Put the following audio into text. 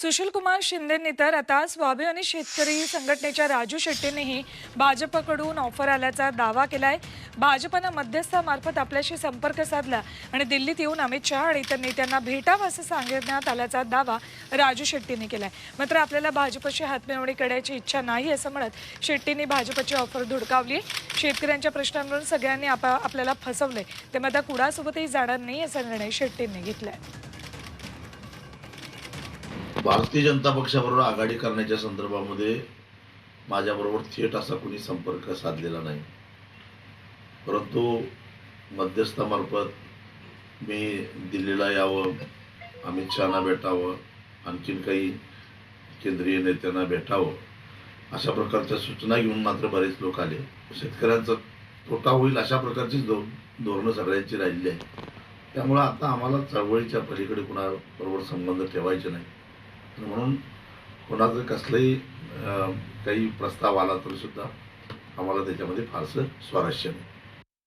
सुशीलकुमार शिंदेंनी तर आता स्वाभिमानी शेतकरी संघटनेच्या राजू शेट्टींनीही भाजपकडून ऑफर आल्याचा दावा केलाय. भाजपनं मध्यस्थामार्फत आपल्याशी संपर्क साधला आणि दिल्लीत येऊन अमित शहा आणि इतर नेत्यांना भेटावं असं सांगण्यात आल्याचा दावा राजू शेट्टींनी केलाय. मात्र आपल्याला भाजपशी हातमिळवणी करायची इच्छा नाही असं म्हणत शेट्टींनी भाजपची ऑफर धुडकावली. शेतकऱ्यांच्या प्रश्नांवरून सगळ्यांनी आपा आपल्याला फसवलंय. त्यामुळे आता कुडासोबतही जाणार नाही असा निर्णय शेट्टींनी घेतलाय. भारतीय जनता पक्षाबरोबर आघाडी करण्याच्या संदर्भामध्ये माझ्याबरोबर थेट असा कोणी संपर्क साधलेला नाही. परंतु मध्यस्थामार्फत मी दिल्लीला यावं अमित शहाना भेटावं आणखीन काही केंद्रीय नेत्यांना भेटावं अशा प्रकारच्या सूचना घेऊन मात्र बरेच लोक आले. शेतकऱ्यांचा तोटा होईल अशा प्रकारचीच धो धोरणं सगळ्यांची राहिली आहे त्यामुळं आता आम्हाला चळवळीच्या पलीकडे कुणाबरोबर संबंध ठेवायचे नाही म्हणून कोणाचं कसलंही काही प्रस्ताव आला तरीसुद्धा आम्हाला त्याच्यामध्ये फारसं स्वारस्य नाही.